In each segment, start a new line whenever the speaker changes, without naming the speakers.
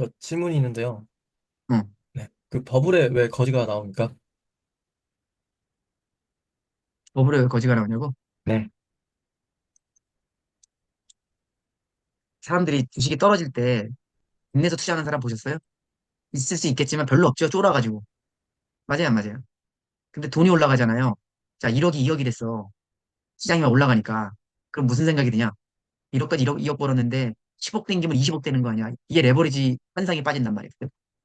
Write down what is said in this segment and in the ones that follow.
저 질문이 있는데요.
응.
네. 그 버블에 왜 거지가 나옵니까?
버블에 왜 거지가 나오냐고?
네.
사람들이 주식이 떨어질 때 국내에서 투자하는 사람 보셨어요? 있을 수 있겠지만 별로 없죠. 쫄아가지고. 맞아요, 안 맞아요? 근데 돈이 올라가잖아요. 자, 1억이 2억이 됐어. 시장이 막 올라가니까. 그럼 무슨 생각이 드냐? 1억까지 1억, 2억 벌었는데 10억 땡기면 20억 되는 거 아니야? 이게 레버리지 환상이 빠진단 말이에요.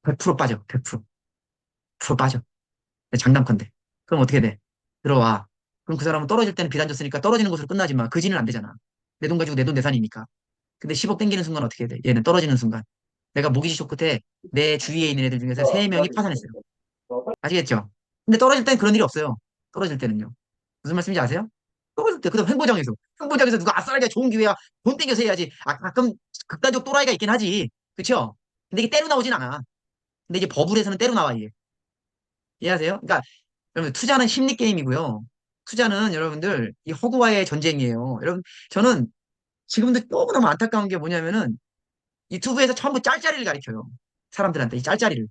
100% 빠져. 100%. 100% 빠져. 장담컨대. 그럼 어떻게 돼? 들어와. 그럼 그 사람은 떨어질 때는 빚안 졌으니까 떨어지는 것으로 끝나지만 그지는 안 되잖아. 내 돈 가지고 내 돈 내산이니까. 근데 10억 땡기는 순간 어떻게 돼? 얘는 떨어지는 순간. 내가 모기지 쇼 끝에 내 주위에 있는 애들 중에서 3명이 파산했어요. 아시겠죠? 근데 떨어질 땐 그런 일이 없어요. 떨어질 때는요. 무슨 말씀인지 아세요? 때, 그 다음 횡보장에서. 횡보장에서 누가 아싸라게 좋은 기회야. 돈 땡겨서 해야지. 아, 가끔 극단적 또라이가 있긴 하지. 그쵸? 근데 이게 때로 나오진 않아. 근데 이제 버블에서는 때로 나와, 이게. 이해하세요? 그러니까, 여러분, 투자는 심리 게임이고요. 투자는 여러분들, 이 허구와의 전쟁이에요. 여러분, 저는 지금도 너무너무 안타까운 게 뭐냐면은, 유튜브에서 전부 짤짤이를 가르쳐요. 사람들한테, 이 짤짤이를.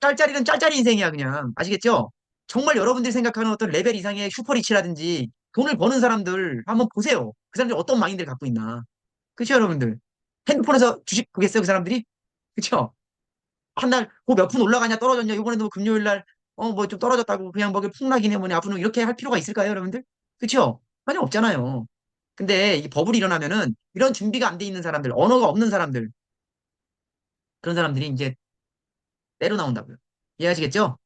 짤짤이는 짤짤이 인생이야, 그냥. 아시겠죠? 정말 여러분들이 생각하는 어떤 레벨 이상의 슈퍼리치라든지 돈을 버는 사람들 한번 보세요. 그 사람들이 어떤 마인드를 갖고 있나. 그쵸, 여러분들? 핸드폰에서 주식 보겠어요, 그 사람들이? 그쵸? 한 날, 뭐 몇 푼 올라가냐, 떨어졌냐, 이번에도 뭐 금요일 날, 어, 뭐 좀 떨어졌다고, 그냥 뭐 폭락이네, 뭐냐, 앞으로 이렇게 할 필요가 있을까요, 여러분들? 그쵸? 전혀 없잖아요. 근데 이 버블이 일어나면은 이런 준비가 안 돼 있는 사람들, 언어가 없는 사람들, 그런 사람들이 이제 때로 나온다고요. 이해하시겠죠?